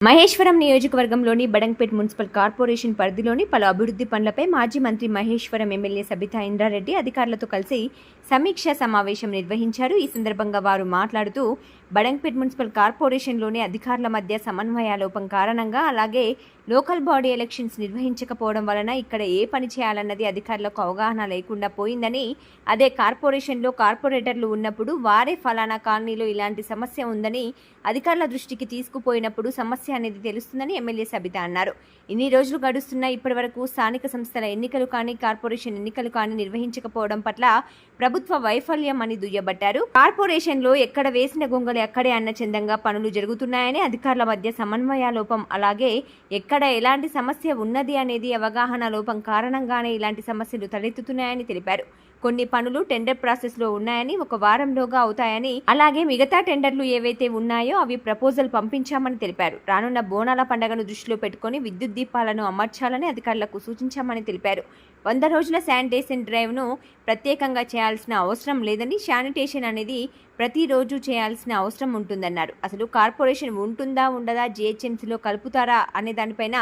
మహేశ్వరం నియోజకవర్గంలోని Badangpet municipal corporation పరిధిలోని పలు అభివృద్ధి పనులపై మాజీ మంత్రి మహేశ్వరం ఎమ్మెల్యే సబితా ఇంద్రారెడ్డి అధికారులతో కలిసి సమీక్షా సమావేశం నిర్వహించారు. ఈ సందర్భంగా వారు మాట్లాడుతూ బడంగ్పేట్ మున్సిపల్ కార్పొరేషన్లోని అధికారుల మధ్య సమన్వయ లోపం కారణంగా అలాగే లోకల్ బాడీ ఎలక్షన్స్ నిర్వహించకపోవడం వలన ఇక్కడ ఏ పని చేయాలన్నది అధికారులకు అవగాహన లేకుండా పోయిందని అదే కార్పొరేషన్లో కార్పొరేటర్లు ఉన్నప్పుడు వారే ఫలానా కాలనీలో ఇలాంటి సమస్య ఉందని అధికారుల దృష్టికి తీసుకుపోయినప్పుడు సమస్య అనేది తెలుస్తుందని ఎమ్మెల్యే సబిత అన్నారు. ఇన్ని రోజులు గడుస్తున్న ఇప్పటివరకు స్థానిక సంస్థల ఎన్నికలు కానీ కార్పొరేషన్ ఎన్నికలు కానీ నిర్వహించకపోవడం పట్ల ప్రభుత్వ వైఫల్యం అని దుయ్యబట్టారు. కార్పొరేషన్లో ఎక్కడ వేసిన గొంగళి అక్కడే అన్న చందంగా పనులు జరుగుతున్నాయని అధికారుల మధ్య సమన్వయ లోపం. అలాగే ఎక్కడ ఎలాంటి సమస్య ఉన్నది అనేది అవగాహన లోపం కారణంగానే ఇలాంటి సమస్యలు తలెత్తుతున్నాయని తెలిపారు. కొన్ని పనులు టెండర్ ప్రాసెస్లో ఉన్నాయని ఒక వారంలోగా అవుతాయని అలాగే మిగతా టెండర్లు ఏవైతే ఉన్నాయో అవి ప్రపోజల్ పంపించామని తెలిపారు. రానున్న బోనాల పండుగను దృష్టిలో పెట్టుకుని విద్యుత్ దీపాలను అమర్చాలని అధికారులకు సూచించామని తెలిపారు. వంద రోజుల శానిటేషన్ డ్రైవ్ను ప్రత్యేకంగా చేయాల్సిన అవసరం లేదని శానిటేషన్ అనేది ప్రతిరోజు చేయాల్సిన అవసరం ఉంటుందన్నారు. అసలు కార్పొరేషన్ ఉంటుందా ఉండదా జిహెచ్ఎంసీలో కలుపుతారా అనే దానిపైన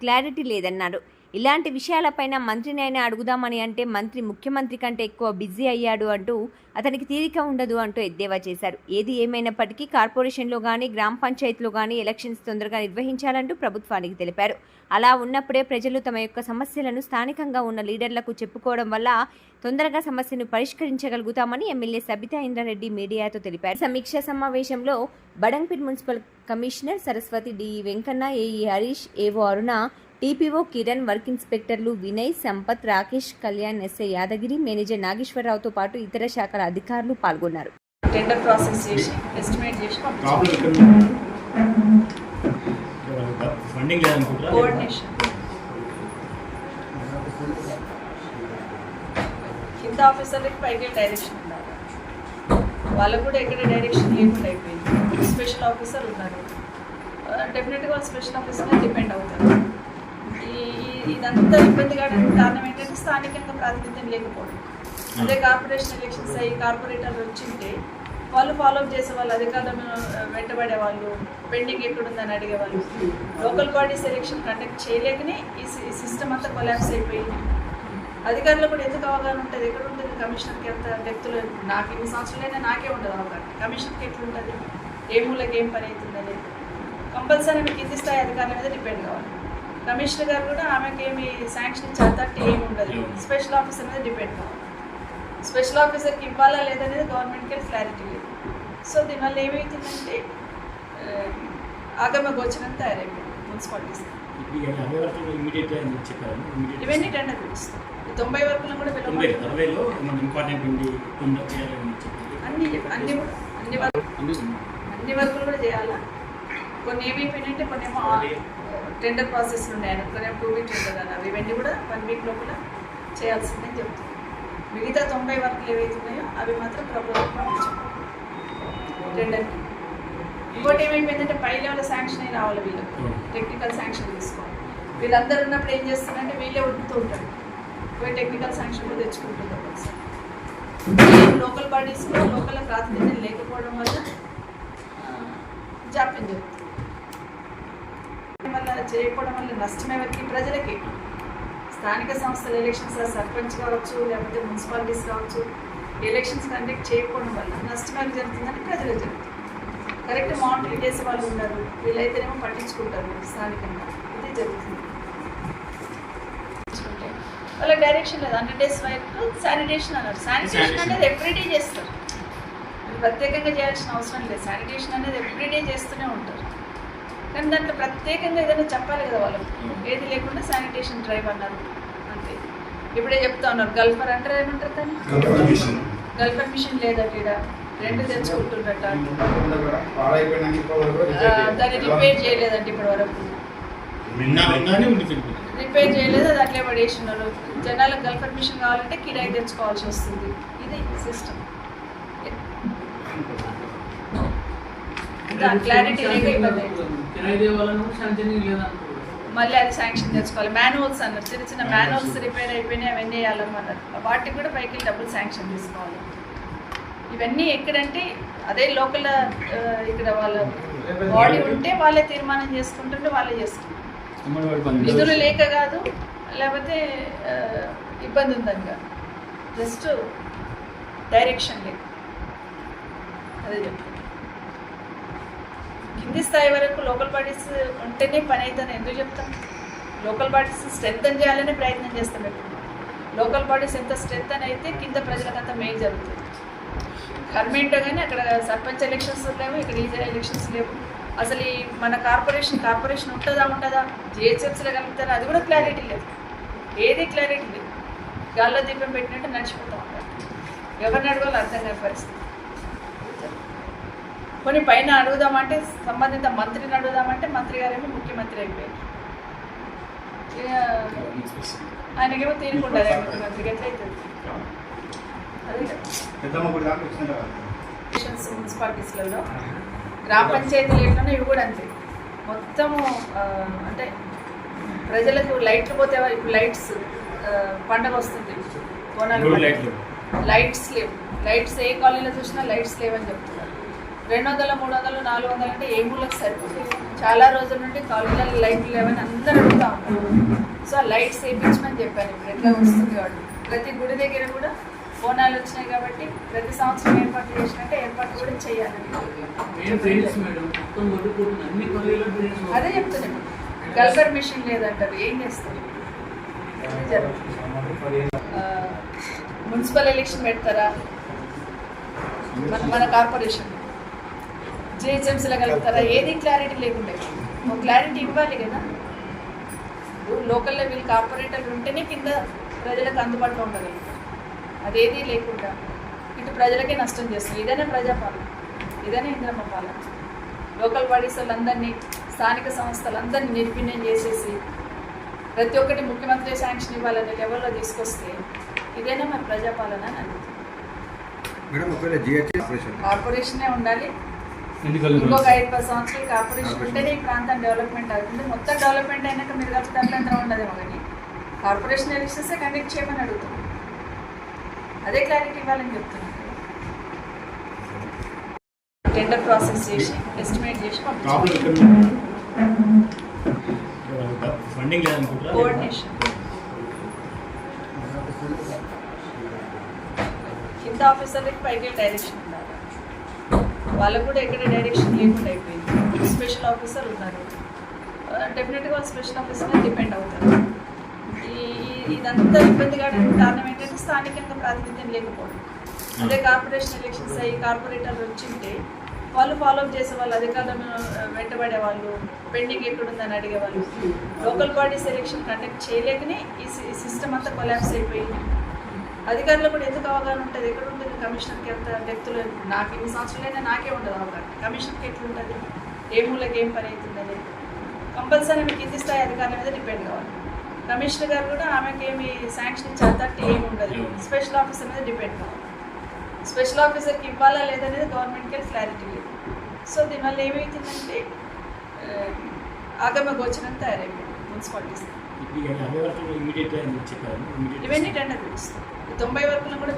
క్లారిటీ లేదన్నారు. ఇలాంటి విషయాలపైన మంత్రిని అయినా అడుగుదామని అంటే మంత్రి ముఖ్యమంత్రి కంటే ఎక్కువ బిజీ అయ్యాడు అంటూ అతనికి తీరిక ఉండదు అంటూ ఎద్దేవా చేశారు. ఏది ఏమైనప్పటికీ కార్పొరేషన్లో కానీ గ్రామ పంచాయతీలో కానీ ఎలక్షన్స్ తొందరగా నిర్వహించాలంటూ ప్రభుత్వానికి తెలిపారు. అలా ఉన్నప్పుడే ప్రజలు తమ యొక్క సమస్యలను స్థానికంగా ఉన్న లీడర్లకు చెప్పుకోవడం వల్ల తొందరగా సమస్యను పరిష్కరించగలుగుతామని ఎమ్మెల్యే సబితా ఇంద్రారెడ్డి మీడియాతో తెలిపారు. సమీక్షా సమావేశంలో Badangpet municipal commissioner Saraswati D. Venkanna AE Harish AO Aruna TPO Kiran work ఇన్స్పెక్టర్లు Vinay Sampath Rakesh Kalyan SI Yadagiri manager నాగేశ్వరరావుతో పాటు ఇతర శాఖల అధికారులు పాల్గొన్నారు. టెండర్ ప్రాసెస్ చేసి ఎస్టిమేట్ చేసి పంపించాలి ప్రాబ్లం ఎక్కడ? ఉంది? ఫండింగ్ లేదనుకుంటారా కోఆర్డినేషన్ కింద ఆఫీసర్లకి పైకి డైరెక్షన్ ఉండాలి. వాళ్ళకు కూడా ఎక్కడ డైరెక్షన్ లేకుండా అయిపోయింది. స్పెషల్ ఆఫీసర్ ఉన్నారు. డెఫినెట్గా స్పెషల్ ఆఫీసర్ డిపెండ్ అవుతారు. ఇదంతా ఇబ్బంది కావడానికి కారణం ఏంటంటే స్థానికంగా ప్రాతినిధ్యం లేకపోవడం. అదే కార్పొరేషన్ ఎలక్షన్స్ అయ్యి కార్పొరేటర్లు వచ్చింటే వాళ్ళు ఫాలోఅప్ చేసే వాళ్ళు అధికారులను వెంటబడే వాళ్ళు పెండింగ్ ఎక్కడుందని అడిగేవాళ్ళు లోకల్ బాడీ సెలెక్షన్ కండక్ట్ చేయలేకనే ఈ సిస్టమ్ అంతా కొలాప్స్ అయిపోయింది. అధికారులు కూడా ఎందుకు అవగాహన ఉంటుంది? ఎక్కడ ఉంటుంది? కమిషనర్కి ఎంత డెప్త్లో నాకు ఎన్ని సంవత్సరాలైనా నాకే ఉండదు అవగాహన. కమిషనర్కి ఎట్లుంటుంది? ఏ మూలకి ఏం పని అవుతుందని కంపల్సరీ మీకు కింది స్థాయి అధికారుల మీద డిపెండ్ కావాలి. కమిషనర్ గారు కూడా ఆమెకి ఏమి శాంక్షన్ ఇచ్చే అథారిటీ ఏమి ఉండదు. స్పెషల్ ఆఫీసర్ మీద డిపెండ్. కావాలి స్పెషల్ ఆఫీసర్కి ఇవ్వాలా లేదనేది గవర్నమెంట్కి క్లారిటీ లేదు. సో దీనివల్ల ఏమవుతుందంటే ఆ, ఆగమ గోచరం తయారైపోయింది మున్సిపాలిటీస్ వరకు ఇవన్నీ టెండర్ పిలుస్తాం. తొంభై వరకులను కూడా అన్ని అన్ని అన్ని వర్క్ అన్ని వర్కులు కూడా చేయాలా? కొన్ని ఏమైపోయినాయంటే కొన్ని ఏమో టెండర్ ప్రాసెస్ ఉన్నాయని. కొన్ని టూ వీక్ టెండర్ అని అవి ఇవన్నీ కూడా వన్ వీక్ లోపల చేయాల్సిందని చెప్తున్నాం మిగతా తొంభై వర్కులు ఏవైతే ఉన్నాయో అవి మాత్రం ప్రపోజల్ పంపించాం. టెండర్కి ఇంకోటి ఏమైపోయిందంటే పై లెవెల్ శాంక్షన్ అయి రావాలి వీళ్ళకి టెక్నికల్ శాంక్షన్ తీసుకోవాలి. వీళ్ళందరూ ఉన్నప్పుడు ఏం చేస్తున్నారంటే వీళ్ళే ఉడుకుతూ ఉంటారు. పోయి టెక్నికల్ శాంక్షన్ కూడా తెచ్చుకుంటున్నారు ఒకసారి. లోకల్ బాడీస్లో లోకల్ ప్రాతినిధ్యం లేకపోవడం వల్ల జాప్యం జరుగుతుంది. వల్ల చేయకపోవడం వల్ల నష్టం ఎవరికి? ప్రజలకి. స్థానిక సంస్థల ఎలక్షన్స్ సర్పంచ్ కావచ్చు లేకపోతే మున్సిపాలిటీస్ కావచ్చు ఎలక్షన్స్ కండక్ట్ చేయకపోవడం వల్ల నష్టం ఎవరికి జరుగుతుందని ప్రజలకు జరుగుతుంది. కరెక్ట్ మానిటరింగ్ చేసే వాళ్ళు ఉన్నారు వీళ్ళైతేనేమో పట్టించుకుంటారు స్థానికంగా. ఇది జరుగుతుంది. వాళ్ళకి డైరెక్షన్ లేదు. హండ్రెడ్ డేస్ వరకు శానిటేషన్ అన్నారు. శానిటేషన్ అనేది ఎవ్రీడే చేస్తారు. ప్రత్యేకంగా చేయాల్సిన అవసరం లేదు. శానిటేషన్ అనేది ఎవ్రీడే చేస్తూనే ఉంటారు. కానీ దాంట్లో ప్రత్యేకంగా ఏదైనా చెప్పాలి కదా వాళ్ళకి ఏది లేకుండా శానిటేషన్ డ్రైవ్ అన్నారు. అంతే. ఇప్పుడే చెప్తా ఉన్నారు. గల్ఫర్ అంటారు ఏమంటారు దాన్ని? Gulper machine. లేదట ఈడ. రెండు తెచ్చుకుంటున్నట్ట. ఆ, దాన్ని రిపేర్ చేయలేదంటే ఇప్పటి వరకు రిపేర్ చేయలేదు అది అట్లే పడేసినారు. జనాలకు గల్ఫర్ మిషన్ కావాలంటే కిరాయి తెచ్చుకోవాల్సి వస్తుంది. ఇది సిస్టమ్ క్లారిటీ లేక ఇబ్బంది. మళ్ళీ అది శాంక్షన్ తెచ్చుకోవాలి మాన్యువల్స్ అన్నారు. చిన్న చిన్న మాన్యువల్స్ రిపేర్ అయిపోయినాయి అవన్నీ వేయాలన్నారు వాటికి కూడా పైకి డబ్బులు శాంక్షన్ తీసుకోవాలి ఇవన్నీ ఎక్కడంటే అదే లోకల్ ఇక్కడ వాళ్ళ బాడీ ఉంటే వాళ్ళే తీర్మానం చేసుకుంటుంటే వాళ్ళే చేసుకుంటారు నిధులు లేక కాదు లేకపోతే ఇబ్బంది ఉందని కాదు జస్ట్ డైరెక్షన్ లేక అదే చెప్తాను కింది స్థాయి వరకు లోకల్ బాడీస్ ఉంటేనే పని అవుతుంది. ఎందుకు చెప్తాం? లోకల్ బాడీస్ స్ట్రెంగ్ చేయాలనే ప్రయత్నం చేస్తాం ఎప్పుడు. లోకల్ బాడీస్ ఎంత స్ట్రెంగ్ అని అయితే కింద ప్రజలకంత మెయిన్ జరుగుతుంది. గవర్నమెంట్ కానీ అక్కడ సర్పంచ్ ఎలక్షన్స్ లేవు ఇక్కడ ఈజీ ఎలక్షన్స్ లేవు. అసలు ఈ మన కార్పొరేషన్ కార్పొరేషన్ ఉంటుందా ఉంటుందా జిహెచ్ఎంసీలో కలుగుతారా అది కూడా క్లారిటీ లేదు. ఏది క్లారిటీ లేదు. గాల్లో దీపం పెట్టినట్టు నడిచిపోతూ ఉంటారు. ఎవరిని అడగాలో అర్థం కాని పరిస్థితి. కొన్ని పైన అడుగుదామంటే సంబంధిత మంత్రిని అడుగుదామంటే మంత్రి గారేమో ముఖ్యమంత్రి అయిపోయారు. ఆయనకేమో తీరుకుంటారు ఎట్లయితుంది స్టేషన్స్ మున్సిపాలిటీస్లలో గ్రామ పంచాయతీలు ఎట్లనో ఇవి కూడా అంతే. మొత్తము అంటే ప్రజలకు లైట్లు పోతే ఇప్పుడు లైట్స్ పండగ వస్తుంది. లైట్లు. లైట్స్ లేవు. లైట్స్ ఏ కాలనీలో చూసినా లైట్స్ లేవని చెప్తున్నారు. రెండు వందలు మూడు వందలు నాలుగు వందలు అంటే ఏ మూలకు సరిపోతుంది చాలా రోజుల నుండి కాలనీలలో లైట్లు లేవని అందరూ అడుగుతా ఉన్నారు. సో ఆ లైట్స్ వేయించమని చెప్పాను ఇప్పుడు ఎట్లా వస్తుంది కాబట్టి ప్రతి గుడి దగ్గర కూడా బోనాలు వచ్చినాయి కాబట్టి ప్రతి సంవత్సరం ఏర్పాటు చేసినట్టే ఏర్పాటు కూడా చేయాలని అదే చెప్తున్నాను. గల్ఫర్ మిషన్ లేదంటారు ఏం చేస్తారు? మున్సిపల్ ఎలక్షన్ పెడతారా? మన మన కార్పొరేషన్. జిహెచ్ఎంసీలో కలుగుతారా ఏది క్లారిటీ లేకుండా? ఒక క్లారిటీ ఇవ్వాలి కదా. ఇప్పుడు లోకల్ లెవెల్ కార్పొరేటర్లు ఉంటేనే కింద ప్రజలకు అందుబాటులో ఉండగలుగుతారు అదేది లేకుండా ఇటు ప్రజలకే నష్టం చేస్తుంది. ఇదనే ప్రజాపాలన. ఇదనే ఇంద్రమ్మ పాలన లోకల్ బాడీస్ వాళ్ళందరినీ స్థానిక సంస్థలందరినీ నిర్వీణ్యం చేసేసి ప్రతి ఒక్కటి ముఖ్యమంత్రి శాంక్షన్ ఇవ్వాలనే లెవెల్లో తీసుకొస్తే ఇదేనా మరి ప్రజాపాలన అని మేడం ఒకవేళ కార్పొరేషనే ఉండాలి. ఇంకొక ఐదు పది సంవత్సరాలు కార్పొరేషన్ ఉంటేనే ఈ ప్రాంతం డెవలప్మెంట్ అవుతుంది. మొత్తం డెవలప్మెంట్ అయినాక మీరు ఉండదేమో కానీ కార్పొరేషన్ ఎలక్షన్స్ కండక్ట్ చేయమని అదే క్లారిటీ ఇవ్వాలని చెప్తున్నాను టెండర్ ప్రాసెస్ చేసి ఎస్టిమేట్ చేసి కోఆర్డినేషన్ కింద ఆఫీసర్లకి పైకి డైరెక్షన్ ఉండాలి. వాళ్ళకు కూడా ఎక్కడ డైరెక్షన్ లేకుండా అయిపోయింది. స్పెషల్ ఆఫీసర్ ఉన్నారు. డెఫినెట్గా వాళ్ళు స్పెషల్ ఆఫీసర్ మీద డిపెండ్ అవుతారు. ఈ ఇదంతా ఇబ్బంది కావడానికి కారణం ఏంటంటే స్థానికంగా ప్రాతినిధ్యం లేకపోవడం. అదే కార్పొరేషన్ ఎలక్షన్స్ అయ్యి కార్పొరేటర్లు వచ్చింటే వాళ్ళు ఫాలో అప్ చేసే వాళ్ళు అధికారులను ఆ, వెంటబడే వాళ్ళు పెండింగ్ ఎక్కడుందని అడిగేవాళ్ళు లోకల్ బాడీస్ ఎలక్షన్ కండక్ట్ చేయలేకనే ఈ సిస్టమ్ అంతా కొలాప్స్ అయిపోయింది. అధికారులకు కూడా ఎందుకు అవగాహన ఉంటుంది? ఎక్కడ ఉంటుంది కమిషనర్కి ఎంత వ్యక్తులు? నాకు ఇన్ని సంవత్సరాలైనా నాకే ఉండదు అవగాహన. కమిషనర్కి ఎట్లుంటుంది? ఏ మూలకి ఏం పని అవుతుందని? కంపల్సరీ మీకు కింది స్థాయి అధికారుల మీద డిపెండ్ కావాలి. కమిషనర్ గారు కూడా ఆమెకి ఏమి శాంక్షన్ ఇచ్చేటట్టు ఏమి ఉండదు. స్పెషల్ ఆఫీసర్ మీద డిపెండ్ కావాలి. స్పెషల్ ఆఫీసర్కి ఇవ్వాలా లేదనేది గవర్నమెంట్కి క్లారిటీ లేదు. సో దీనివల్ల ఏమవుతుందంటే ఆగమ గోచరం తయారైపోయింది మున్సిపాలిటీస్ ఇవన్నీ టెండర్ పిలుస్తాం. తొంభై వరకులో కూడా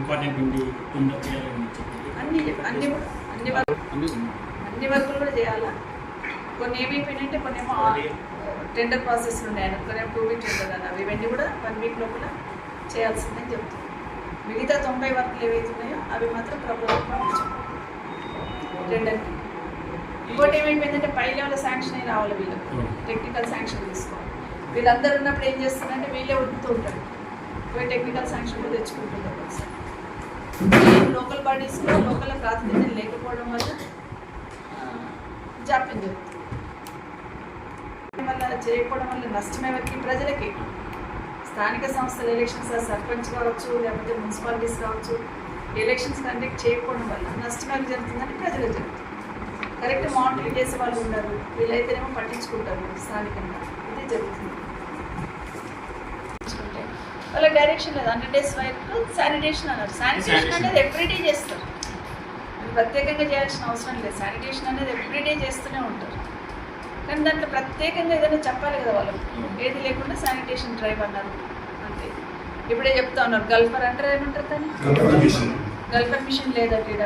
ఇంపార్టెంట్ ఉందా అన్ని అన్ని అన్ని వర్క్ అన్ని వర్కులు కూడా చేయాలా? కొన్ని ఏమైపోయినాయంటే కొన్ని ఏమో టెండర్ ప్రాసెస్ ఉన్నాయని కొన్ని టూ వీక్ టెండర్ ఇవన్నీ కూడా వన్ వీక్ లోపల చేయాల్సిందని చెప్తున్నాం మిగతా తొంభై వర్కులు ఏవైతే ఉన్నాయో అవి మాత్రం ప్రభుత్వం టెండర్కి. ఇంకోటి ఏమైపోయిందంటే పై లెవెల్ శాంక్షన్ రావాలి వీళ్ళకి టెక్నికల్ శాంక్షన్ తీసుకోవాలి. వీళ్ళందరూ ఉన్నప్పుడు ఏం చేస్తున్నారంటే వీళ్ళే ఉడుకుతూ ఉంటారు. పోయి టెక్నికల్ శాంక్షన్ కూడా తెచ్చుకుంటుంటారు ఒకసారి. లోకల్ బాడీస్లో లోకల్ ప్రాతినిధ్యం లేకపోవడం వల్ల జాప్యం జరుగుతుంది. వల్ల చేయకపోవడం వల్ల నష్టం ఎవరికి ప్రజలకి. స్థానిక సంస్థల ఎలక్షన్స్ సర్పంచ్ కావచ్చు లేకపోతే మున్సిపాలిటీస్ కావచ్చు ఎలక్షన్స్ కండక్ట్ చేయకపోవడం వల్ల నష్టం ఎవరికి జరుగుతుందని ప్రజలకు జరుగుతుంది. కరెక్ట్ మానిటరింగ్ చేసే వాళ్ళు ఉన్నారు వీళ్ళైతేనేమో పట్టించుకుంటారు స్థానికంగా. ఇది జరుగుతుంది. వాళ్ళ డైరెక్షన్ లేదు. హండ్రెడ్ డేస్ వరకు శానిటేషన్ అన్నారు. శానిటేషన్. అనేది ఎవ్రీడే చేస్తారు. ప్రత్యేకంగా చేయాల్సిన అవసరం లేదు. శానిటేషన్ అనేది ఎవ్రీడే చేస్తూనే ఉంటారు. కానీ దాంట్లో ప్రత్యేకంగా ఏదైనా చెప్పాలి కదా వాళ్ళకి ఏది లేకుండా శానిటేషన్ డ్రైవ్ అన్నారు. అంతే. ఇప్పుడే చెప్తా ఉన్నారు. గల్ఫర్ అంటారు ఏమంటారు దాన్ని? గల్ఫర్ మిషన్ లేదట ఈడ.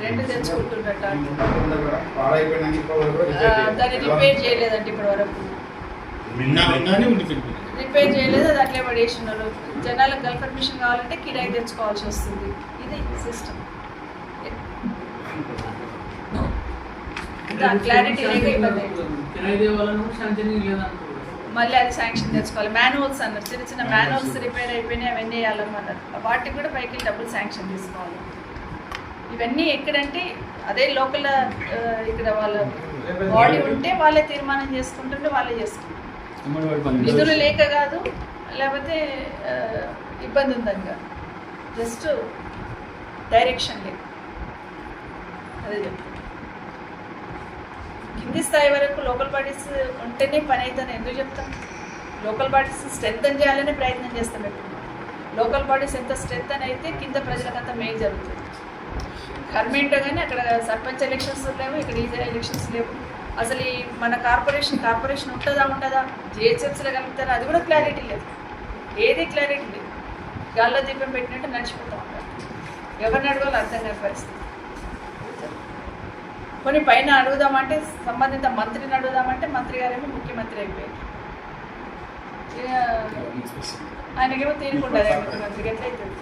రెండు ఆ, దాన్ని రిపేర్ చేయలేదండి ఇప్పటి వరకు రిపేర్ చేయలేదు అది అట్లే పడేసినారు. జనాలకు గల్ పర్మిషన్ కావాలంటే కిరాయి తెచ్చుకోవాల్సి వస్తుంది. ఇది సిస్టమ్ క్లారిటీ లేక ఇబ్బంది మళ్ళీ అది శాంక్షన్ తెచ్చుకోవాలి. మాన్యువల్స్ అన్నారు. చిన్న చిన్న మాన్యువల్స్ రిపేర్ అయిపోయినాయి అవన్నీ వేయాలన్నారు. వాటికి కూడా పైకి డబ్బులు శాంక్షన్ తీసుకోవాలి. ఇవన్నీ ఎక్కడంటే అదే లోకల్ ఇక్కడ వాళ్ళ బాడీ ఉంటే వాళ్ళే తీర్మానం చేసుకుంటుంటే వాళ్ళే చేసుకుంటారు. నిధులు లేక కాదు లేకపోతే ఇబ్బంది ఉందని కాదు. జస్ట్ డైరెక్షన్ లేదు. అదే చెప్తాను కింది స్థాయి వరకు లోకల్ బాడీస్ ఉంటేనే పని అవుతుంది. ఎందుకు చెప్తాం లోకల్ బాడీస్ స్ట్రెంగ్ చేయాలనే ప్రయత్నం చేస్తాం ఎప్పుడు. లోకల్ బాడీస్ ఎంత స్ట్రెంగ్ అని అయితే కింద ప్రజలకంతా మేలు జరుగుతుంది. గవర్నమెంట్ కానీ అక్కడ సర్పంచ్ ఎలక్షన్స్ లేవు ఇక్కడ ఈ ఎలక్షన్స్ లేవు. అసలు ఈ మన కార్పొరేషన్ కార్పొరేషన్ ఉంటుందా ఉంటుందా జిహెచ్ఎంసీలో కలుగుతారా అది కూడా క్లారిటీ లేదు. ఏది క్లారిటీ లేదు. గాల్లో దీపం పెట్టినట్టు నడిచిపోతూ ఉంటారు. ఎవరిని అడగాలో అర్థం కాని పరిస్థితి. కొన్ని పైన అడుగుదామంటే సంబంధిత మంత్రిని అడుగుదామంటే మంత్రి గారేమో ముఖ్యమంత్రి అయిపోయారు. ఆయనకేమో తీరుకుంటారు ముఖ్యమంత్రికి ఎట్లయితుంది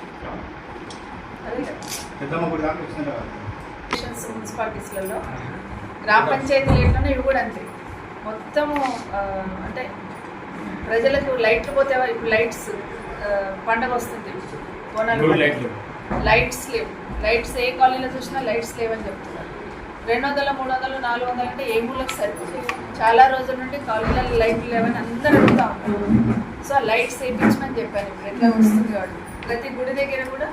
మున్సిపాలిటీస్లలో గ్రామ పంచాయతీలు ఎట్లనో ఇవి కూడా అంతే. మొత్తము అంటే ప్రజలకు లైట్లు పోతే ఇప్పుడు లైట్స్ పండగ వస్తుంది. బోనాలు లైట్స్ లేవు. లైట్స్ ఏ కాలనీలో చూసినా లైట్స్ లేవని చెప్తున్నారు. రెండు వందల మూడు వందలు నాలుగు వందలు అంటే ఏ మూలకు సరిపోతుంది చాలా రోజుల నుండి కాలనీలలో లైట్లు లేవని అందరూ అడుగుతా ఉన్నారు. సో ఆ లైట్స్ వేయించమని చెప్పాను ఇప్పుడు ఎట్లా వస్తుంది కాబట్టి ప్రతి గుడి దగ్గర కూడా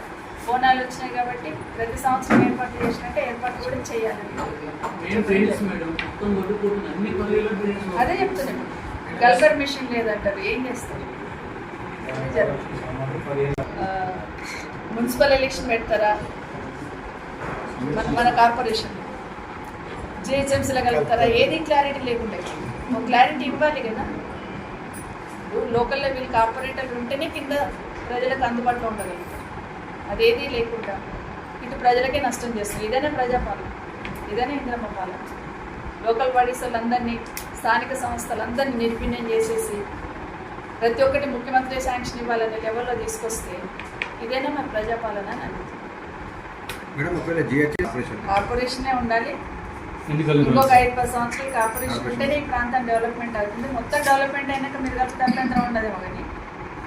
బోనాలు వచ్చినాయి కాబట్టి ప్రతి సంవత్సరం ఏర్పాటు చేసినట్టే ఏర్పాటు కూడా చేయాలి. అదే చెప్తున్నాను. గల్ఫర్ మిషన్ లేదంటారు. ఏం చేస్తారు? మున్సిపల్ ఎలక్షన్ పెడతారా? మన మన కార్పొరేషన్. జిహెచ్ఎంసీలో కలుగుతారా ఏది క్లారిటీ లేకుండా ఒక క్లారిటీ ఇవ్వాలి కదా. లోకల్లో వీళ్ళు కార్పొరేటర్లు ఉంటేనే కింద ప్రజలకు అందుబాటులో ఉండగలుగుతారు అదేది లేకుండా ఇటు ప్రజలకే నష్టం చేస్తుంది. ఇదేనా ప్రజాపాలన. ఇదేనా ఇంద్రమ్మ పాలన. లోకల్ బాడీస్ వాళ్ళందరినీ స్థానిక సంస్థలందరినీ నిర్వీణ్యం చేసేసి ప్రతి ఒక్కటి ముఖ్యమంత్రి శాంక్షన్ ఇవ్వాలనే లెవెల్లో తీసుకొస్తే ఇదేనా మన ప్రజాపాలన అని అడుగుతుంది కార్పొరేషనే ఉండాలి. ఇంకొక ఐదు పది సంవత్సరాలు కార్పొరేషన్ ఉంటేనే ఈ ప్రాంతం డెవలప్మెంట్ అవుతుంది. మొత్తం డెవలప్మెంట్ అయినాక మీరు కలిపి అభ్యంతరం ఉండదేమో కానీ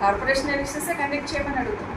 కార్పొరేషన్ ఎలక్షన్సే కండక్ట్ చేయమని అడుగుతుంది